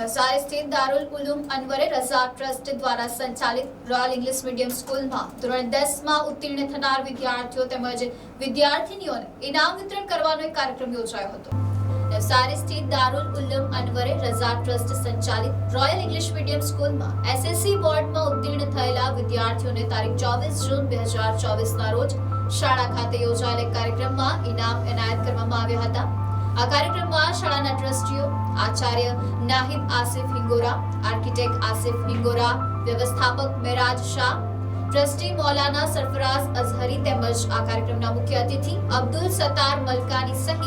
નવસારી સ્થિત દારૂલ ઉલુમ અનવરે રઝા ટ્રસ્ટ દ્વારા સંચાલિત રોયલ ઇંગ્લિશ મીડિયમ સ્કૂલમાં ધોરણ દસમાં ઉત્તીર્ણ થનાર વિદ્યાર્થીઓ તેમજ વિદ્યાર્થીનીઓને ઇનામ વિતરણ કરવાનો એક કાર્યક્રમ યોજાયો હતો. નવસારી સ્થિત દારૂલ ઉલ્લમ અનવરે રઝા ટ્રસ્ટ સંચાલિત રોયલ ઇંગ્લિશ મીડિયમ સ્કૂલમાં એસએસસી બોર્ડમાં ઉત્તીર્ણ થયેલા વિદ્યાર્થીઓને તારીખ ચોવીસ જૂન બે હજાર ચોવીસના રોજ શાળા ખાતે યોજાયેલા કાર્યક્રમમાં ઇનામ એનાયત કરવામાં આવ્યા હતા. આ કાર્યક્રમમાં શાળાના ટ્રસ્ટીઓ આચાર્ય નાહિદ આસિફ હિંગોરા, આર્કિટેક્ટ આસિફ હિંગોરા, વ્યવસ્થાપક મેરાજ શાહ, ટ્રસ્ટી મૌલાના સરફરાઝ અઝહરી તેમજ આ કાર્યક્રમના મુખ્ય અતિથિ અબ્દુલ સત્તાર મલકાની સહિત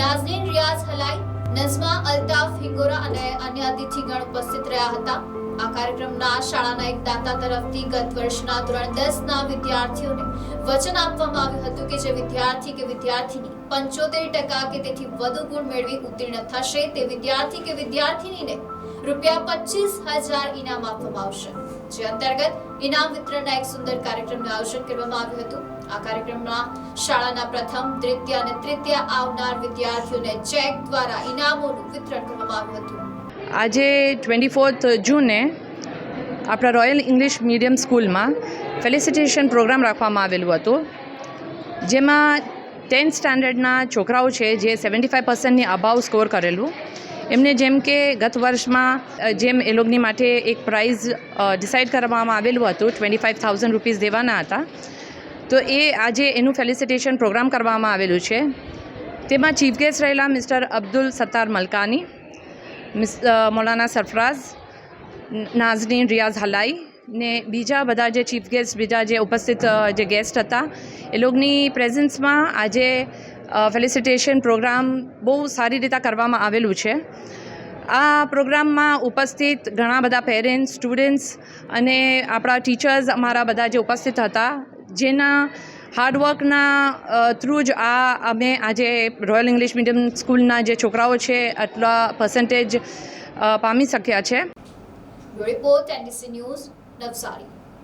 નાઝનીન રિયાઝ હલાઈ, નઝમા અલ્તાફ હિંગોરા અને અન્ય અતિથિગણ ઉપસ્થિત રહ્યા હતા. આ કાર્યક્રમના શાળાના એક દાતા તરફથી ગત વર્ષના ધોરણ દસ ના વિદ્યાર્થીઓને વચન આપવામાં આવ્યું હતું કે જે વિદ્યાર્થી કે વિદ્યાર્થીની પંચોતેર ટકા કે તેથી વધુ ગુણ મેળવી ઉત્તીર્ણ થશે તે વિદ્યાર્થી કે વિદ્યાર્થીનીને રૂપિયા પચીસ હજાર ઇનામ આપવામાં આવશે. જે અંતર્ગત ઇનામ વિતરણના એક સુંદર કાર્યક્રમનું આયોજન કરવામાં આવ્યું હતું. આ કાર્યક્રમમાં શાળાના પ્રથમ, દ્વિતીય અને તૃતીય આવનાર વિદ્યાર્થીઓને ચેક દ્વારા ઇનામોનું વિતરણ કરવામાં આવ્યું હતું. આજે ટ્વેન્ટી ફોર્થ જૂને આપણા રોયલ ઇંગ્લિશ મીડિયમ સ્કૂલમાં ફેલિસિટેશન પ્રોગ્રામ રાખવામાં આવેલું હતું. જેમાં ટેન્થ સ્ટાન્ડર્ડના છોકરાઓ છે, જે સેવન્ટી ફાઇવ પર્સન્ટની અભાવ સ્કોર કરેલું. એમને જેમ કે ગત વર્ષમાં જેમ એ લોકોની માટે એક પ્રાઇઝ ડિસાઇડ કરવામાં આવેલું હતું ટ્વેન્ટી ફાઇવ થાઉઝન્ડ રૂપીઝ દેવાના હતા. તો એ આજે એનું ફેલિસિટેશન પ્રોગ્રામ કરવામાં આવેલું છે. તેમાં ચીફ ગેસ્ટ રહેલા મિસ્ટર અબ્દુલ સત્તાર મલકાની મૌલાના સરફરાઝ નાઝરીન રિયાઝ હલાઈ ને બીજા બધા જે ચીફ ગેસ્ટ, બીજા જે ઉપસ્થિત જે ગેસ્ટ હતા, એ લોકોની પ્રેઝન્સમાં આજે ફેલિસિટેશન પ્રોગ્રામ બહુ સારી રીતે કરવામાં આવેલું છે. આ પ્રોગ્રામમાં ઉપસ્થિત ઘણા બધા પેરેન્ટ્સ, સ્ટુડન્ટ્સ અને આપણા ટીચર્સ અમારા બધા જે ઉપસ્થિત હતા, જેના હાર્ડવર્કના થ્રુ જ આ અમે આજે રોયલ ઇંગ્લિશ મીડિયમ સ્કૂલના જે છોકરાઓ છે, આટલા પર્સન્ટેજ પામી શક્યા છે. Report NDC news Navsari